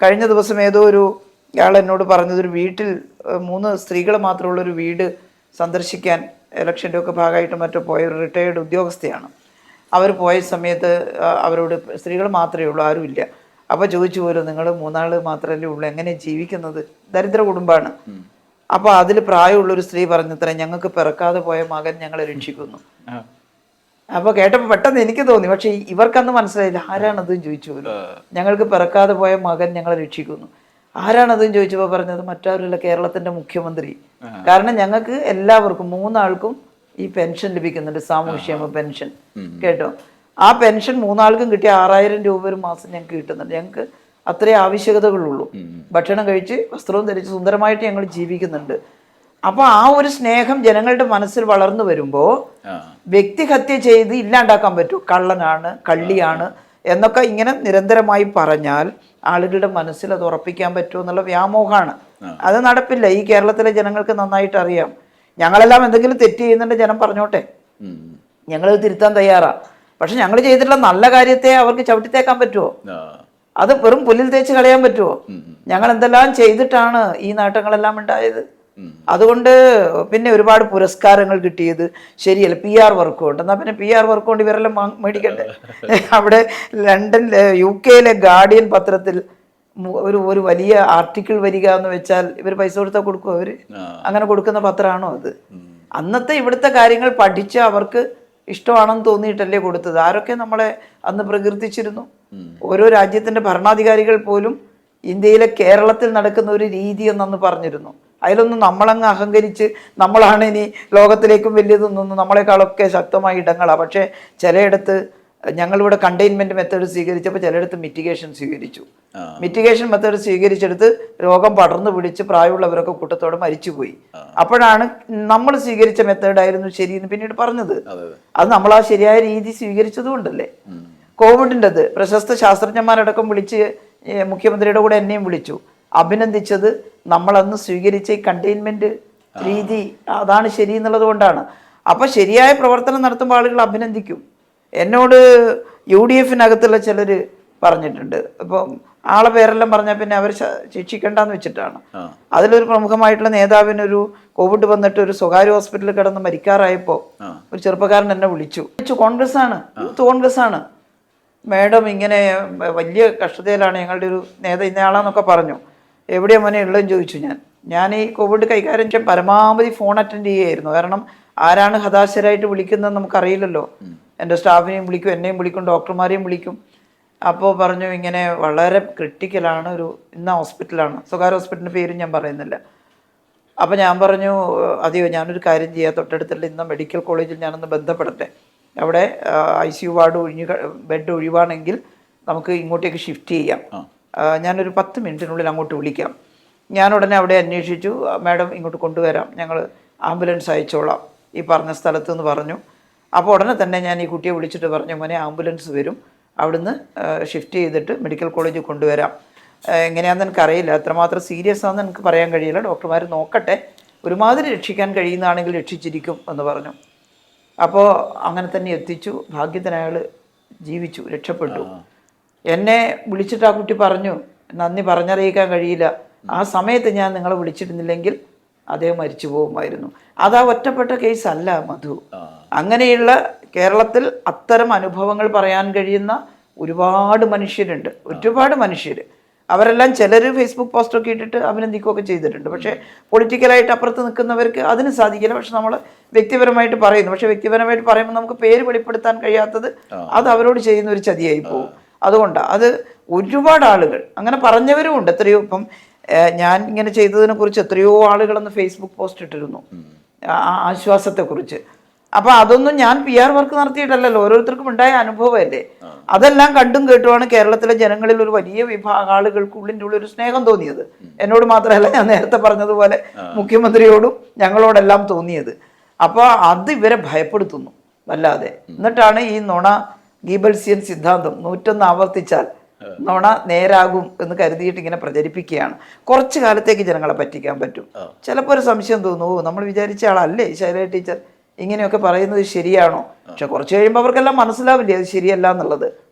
കഴിഞ്ഞ ദിവസം ഏതോ ഒരു ഇയാൾ എന്നോട് പറഞ്ഞത് ഒരു വീട്ടിൽ മൂന്ന് സ്ത്രീകൾ മാത്രമുള്ള ഒരു വീട് സന്ദർശിക്കാൻ ഇലക്ഷന്റെ ഒക്കെ ഭാഗമായിട്ട് മറ്റോ പോയ ഒരു റിട്ടയേർഡ് ഉദ്യോഗസ്ഥയാണ്. അവർ പോയ സമയത്ത് അവരോട് സ്ത്രീകൾ മാത്രമേ ഉള്ളൂ ആരുമില്ല അപ്പോൾ ചോദിച്ചു പോലും നിങ്ങൾ മൂന്നാൾ മാത്രമല്ലേ ഉള്ളൂ എങ്ങനെ ജീവിക്കുന്നത്? ദരിദ്ര കുടുംബമാണ്. അപ്പോൾ അതിൽ പ്രായമുള്ളൊരു സ്ത്രീ പറഞ്ഞത്ര ഞങ്ങൾക്ക് പിറക്കാതെ പോയ മകൻ ഞങ്ങളെ രക്ഷിക്കുന്നു. ആ. അപ്പോൾ കേട്ടപ്പോൾ പെട്ടെന്ന് എനിക്ക് തോന്നി. പക്ഷെ ഇവർക്കന്ന് മനസ്സിലായില്ല. ആരാണതും ചോദിച്ചു ഞങ്ങൾക്ക് പിറക്കാതെ പോയ മകൻ ഞങ്ങളെ രക്ഷിക്കുന്നു. ആരാണതും ചോദിച്ചപ്പോൾ പറഞ്ഞത് മറ്റാരുമല്ല കേരളത്തിന്റെ മുഖ്യമന്ത്രി. കാരണം ഞങ്ങൾക്ക് എല്ലാവർക്കും മൂന്നാൾക്കും ഈ പെൻഷൻ ലഭിക്കുന്നുണ്ട്. സാമൂഹ്യക്ഷേമ പെൻഷൻ. കേട്ടോ? ആ പെൻഷൻ മൂന്നാൾക്കും കിട്ടിയ ആറായിരം രൂപ ഒരു മാസം ഞങ്ങൾക്ക് കിട്ടുന്നുണ്ട്. ഞങ്ങൾക്ക് അത്രേ ആവശ്യകതകളുള്ളൂ. ഭക്ഷണം കഴിച്ച് വസ്ത്രവും ധരിച്ച് സുന്ദരമായിട്ട് ഞങ്ങൾ ജീവിക്കുന്നുണ്ട്. അപ്പോൾ ആ ഒരു സ്നേഹം ജനങ്ങളുടെ മനസ്സിൽ വളർന്നു വരുമ്പോൾ. വ്യക്തിഹത്യ ചെയ്ത് ഇല്ലാണ്ടാക്കാൻ പറ്റും. കള്ളനാണ് കള്ളിയാണ് എന്നൊക്കെ ഇങ്ങനെ നിരന്തരമായി പറഞ്ഞാൽ ആളുകളുടെ മനസ്സിൽ അത് ഉറപ്പിക്കാൻ പറ്റുമോ എന്നുള്ള വ്യാമോഹമാണ്. അത് നടപ്പില്ല. ഈ കേരളത്തിലെ ജനങ്ങൾക്ക് നന്നായിട്ട് അറിയാം. ഞങ്ങളെല്ലാം എന്തെങ്കിലും തെറ്റ് ചെയ്യുന്നുണ്ട് ജനം പറഞ്ഞോട്ടെ. ഞങ്ങൾ തിരുത്താൻ തയ്യാറാ. പക്ഷെ ഞങ്ങൾ ചെയ്തിട്ടുള്ള നല്ല കാര്യത്തെ അവർക്ക് ചവിട്ടിത്തേക്കാൻ പറ്റുമോ. അത് വെറും പുല്ലിൽ തേച്ച് കളയാൻ പറ്റുമോ ഞങ്ങൾ എന്തെല്ലാം ചെയ്തിട്ടാണ് ഈ നേട്ടങ്ങളെല്ലാം ഉണ്ടായത്? അതുകൊണ്ട് പിന്നെ ഒരുപാട് പുരസ്കാരങ്ങൾ കിട്ടിയത് ശരിയല്ല പി ആർ വർക്ക് കൊണ്ട് എന്നാൽ പിന്നെ പി ആർ വർക്ക് കൊണ്ട് ഇവരെല്ലാം മേടിക്കണ്ടേ? അവിടെ ലണ്ടൻ യു കെയിലെ ഗാർഡിയൻ പത്രത്തിൽ ഒരു ഒരു വലിയ ആർട്ടിക്കിൾ വരിക എന്ന് വെച്ചാൽ ഇവർ പൈസ കൊടുത്താൽ കൊടുക്കും അവർ അങ്ങനെ കൊടുക്കുന്ന പത്രമാണോ അത്? അന്നത്തെ ഇവിടുത്തെ കാര്യങ്ങൾ പഠിച്ച് അവർക്ക് ഇഷ്ടമാണെന്ന് തോന്നിയിട്ടല്ലേ കൊടുത്തത്. ആരൊക്കെ നമ്മളെ അന്ന് പ്രകീർത്തിച്ചിരുന്നു? ഓരോ രാജ്യത്തിന്റെ ഭരണാധികാരികൾ പോലും ഇന്ത്യയിലെ കേരളത്തിൽ നടക്കുന്ന ഒരു രീതി എന്നന്ന് പറഞ്ഞിരുന്നു. അതിലൊന്നും നമ്മളങ്ങ് അഹങ്കരിച്ച് നമ്മളാണ് ഇനി ലോകത്തിലേക്കും വലിയതെന്നൊന്നും നമ്മളെക്കാളൊക്കെ ശക്തമായ ഇടങ്ങളാണ് പക്ഷേ ചിലയിടത്ത് ഞങ്ങളിവിടെ കണ്ടെയ്ൻമെന്റ് മെത്തേഡ് സ്വീകരിച്ചപ്പോൾ ചിലയിടത്ത് മിറ്റിഗേഷൻ സ്വീകരിച്ചു. മിറ്റിഗേഷൻ മെത്തേഡ് സ്വീകരിച്ചെടുത്ത് രോഗം പടർന്നു പിടിച്ച് പ്രായമുള്ളവരൊക്കെ കൂട്ടത്തോടെ മരിച്ചുപോയി. അപ്പോഴാണ് നമ്മൾ സ്വീകരിച്ച മെത്തേഡായിരുന്നു ശരിയെന്ന് പിന്നീട് പറഞ്ഞത്. അതെ നമ്മൾ ആ ശരിയായ രീതി സ്വീകരിച്ചതുകൊണ്ടല്ലേ. കോവിഡിന്റെത് പ്രശസ്ത ശാസ്ത്രജ്ഞന്മാരടക്കം വിളിച്ച് മുഖ്യമന്ത്രിയുടെ കൂടെ എന്നെയും വിളിച്ചു. അഭിനന്ദിച്ചത് നമ്മളന്ന് സ്വീകരിച്ച ഈ കണ്ടെയ്ൻമെന്റ് രീതി അതാണ് ശരി എന്നുള്ളത് കൊണ്ടാണ്. അപ്പൊ ശരിയായ പ്രവർത്തനം നടത്തുമ്പോൾ ആളുകൾ അഭിനന്ദിക്കും. എന്നോട് യു ഡി എഫിനകത്തുള്ള ചിലർ പറഞ്ഞിട്ടുണ്ട്. ഇപ്പം ആളെ പേരെല്ലാം പറഞ്ഞാൽ പിന്നെ അവർ ശിക്ഷിക്കേണ്ടെന്ന് വെച്ചിട്ടാണ്. അതിലൊരു പ്രമുഖമായിട്ടുള്ള നേതാവിനൊരു കോവിഡ് വന്നിട്ട് ഒരു സ്വകാര്യ ഹോസ്പിറ്റലിൽ കിടന്ന് മരിക്കാറായപ്പോൾ ഒരു ചെറുപ്പക്കാരൻ എന്നെ വിളിച്ചു. വിളിച്ചു കോൺഗ്രസ് ആണ് യൂത്ത് കോൺഗ്രസ് ആണ് മാഡം ഇങ്ങനെ വലിയ കഷ്ടതയിലാണ് ഞങ്ങളുടെ ഒരു നേതാ ഇന്നയാളാന്നൊക്കെ പറഞ്ഞു. എവിടെയാ മോനെ ഉള്ളതെന്ന് ചോദിച്ചു ഞാൻ. ഞാൻ ഈ കോവിഡ് കൈകാര്യം ചെയ്യാൻ പരമാവധി ഫോൺ അറ്റൻഡ് ചെയ്യുമായിരുന്നു കാരണം ആരാണ് ഹതാശരായിട്ട് വിളിക്കുന്നത് നമുക്കറിയില്ലല്ലോ. എന്റെ സ്റ്റാഫിനെയും വിളിക്കും എന്നെയും വിളിക്കും ഡോക്ടർമാരെയും വിളിക്കും. അപ്പോൾ പറഞ്ഞു ഇങ്ങനെ വളരെ ക്രിട്ടിക്കലാണ് ഒരു ഇന്ന ഹോസ്പിറ്റലാണ് സ്വകാര്യ ഹോസ്പിറ്റലിന്റെ പേരും ഞാൻ പറയുന്നില്ല. അപ്പോൾ ഞാൻ പറഞ്ഞു അതെയോ ഞാനൊരു കാര്യം ചെയ്യാം. തൊട്ടടുത്തുള്ള ഇന്ന മെഡിക്കൽ കോളേജിൽ ഞാനൊന്ന് ബന്ധപ്പെടട്ടെ. അവിടെ ഐ സി യു വാർഡ് ഒഴിഞ്ഞ് ബെഡ് ഒഴിവാണെങ്കിൽ നമുക്ക് ഇങ്ങോട്ടേക്ക് ഷിഫ്റ്റ് ചെയ്യാം. ഞാനൊരു പത്ത് മിനിറ്റിനുള്ളിൽ അങ്ങോട്ട് വിളിക്കാം. ഞാൻ ഉടനെ അവിടെ അന്വേഷിച്ചു. മാഡം ഇങ്ങോട്ട് കൊണ്ടുവരാം. ഞങ്ങൾ ആംബുലൻസ് അയച്ചോളാം. ഈ പറഞ്ഞ സ്ഥലത്ത് നിന്ന് പറഞ്ഞു. അപ്പോൾ ഉടനെ തന്നെ ഞാൻ ഈ കുട്ടിയെ വിളിച്ചിട്ട് പറഞ്ഞു മോനെ ആംബുലൻസ് വരും. അവിടുന്ന് ഷിഫ്റ്റ് ചെയ്തിട്ട് മെഡിക്കൽ കോളേജിൽ കൊണ്ടുവരാം. എങ്ങനെയാണെന്ന് എനിക്കറിയില്ല. എത്രമാത്രം സീരിയസ് ആണെന്ന് എനിക്ക് പറയാൻ കഴിയില്ല. ഡോക്ടർമാർ നോക്കട്ടെ. ഒരുമാതിരി രക്ഷിക്കാൻ കഴിയുന്നതാണെങ്കിൽ രക്ഷിച്ചിരിക്കും എന്ന് പറഞ്ഞു. അപ്പോൾ അങ്ങനെ തന്നെ എത്തിച്ചു. ഭാഗ്യത്തിന് അയാൾ ജീവിച്ചു രക്ഷപ്പെട്ടു. എന്നെ വിളിച്ചിട്ട് ആ കുട്ടി പറഞ്ഞു നന്ദി പറഞ്ഞറിയിക്കാൻ കഴിയില്ല. ആ സമയത്ത് ഞാൻ നിങ്ങളെ വിളിച്ചിരുന്നില്ലെങ്കിൽ അദ്ദേഹം മരിച്ചു പോകുമായിരുന്നു. അത് ആ ഒറ്റപ്പെട്ട കേസ് അല്ല മധു അങ്ങനെയുള്ള കേരളത്തിൽ അത്തരം അനുഭവങ്ങൾ പറയാൻ കഴിയുന്ന ഒരുപാട് മനുഷ്യരുണ്ട്. ഒരുപാട് മനുഷ്യർ അവരെല്ലാം ചിലർ ഫേസ്ബുക്ക് പോസ്റ്റൊക്കെ ഇട്ടിട്ട് അഭിനന്ദിക്കുകയൊക്കെ ചെയ്തിട്ടുണ്ട്. പക്ഷേ പൊളിറ്റിക്കലായിട്ട് അപ്പുറത്ത് നിൽക്കുന്നവർക്ക് അതിന് സാധിക്കില്ല. പക്ഷെ നമ്മൾ വ്യക്തിപരമായിട്ട് പറയുന്നു. പക്ഷേ വ്യക്തിപരമായിട്ട് പറയുമ്പോൾ നമുക്ക് പേര് വെളിപ്പെടുത്താൻ കഴിയാത്തത് അത് അവരോട് ചെയ്യുന്ന ഒരു ചതിയായി പോകും. അതുകൊണ്ടാണ് അത് ഒരുപാട് ആളുകൾ അങ്ങനെ പറഞ്ഞവരും ഉണ്ട്. എത്രയോ ഇപ്പം ഞാൻ ഇങ്ങനെ ചെയ്തതിനെ കുറിച്ച് എത്രയോ ആളുകൾ അന്ന് ഫേസ്ബുക്ക് പോസ്റ്റ് ഇട്ടിരുന്നു. ആശ്വാസത്തെക്കുറിച്ച് അപ്പൊ അതൊന്നും ഞാൻ പി ആർ വർക്ക് നടത്തിയിട്ടല്ലല്ലോ. ഓരോരുത്തർക്കും ഉണ്ടായ അനുഭവമല്ലേ? അതെല്ലാം കണ്ടും കേട്ടുമാണ് കേരളത്തിലെ ജനങ്ങളിൽ ഒരു വലിയ വിഭാഗ ആളുകൾക്ക് ഉള്ളിന്റെ ഉള്ളിൽ ഒരു സ്നേഹം തോന്നിയത്. എന്നോട് മാത്രമല്ല ഞാൻ നേരത്തെ പറഞ്ഞതുപോലെ മുഖ്യമന്ത്രിയോടും ഞങ്ങളോടെല്ലാം തോന്നിയത്. അപ്പോൾ അത് ഇവരെ ഭയപ്പെടുത്തുന്നു വല്ലാതെ. എന്നിട്ടാണ് ഈ നുണ ഗീബൽസിയൻ സിദ്ധാന്തം നൂറ്റൊന്ന് ആവർത്തിച്ചാൽ നോണ നേരാകും എന്ന് കരുതിയിട്ട് ഇങ്ങനെ പ്രചരിപ്പിക്കുകയാണ്. കുറച്ച് കാലത്തേക്ക് ജനങ്ങളെ പറ്റിക്കാൻ പറ്റും. ചിലപ്പോൾ ഒരു സംശയം തോന്നുന്നു നമ്മൾ വിചാരിച്ച ആളല്ലേ ശൈല ടീച്ചർ? ഇങ്ങനെയൊക്കെ പറയുന്നത് ശരിയാണോ? പക്ഷെ കുറച്ച് കഴിയുമ്പോൾ അവർക്കെല്ലാം മനസ്സിലാവില്ലേ അത് ശരിയല്ല എന്നുള്ളത്.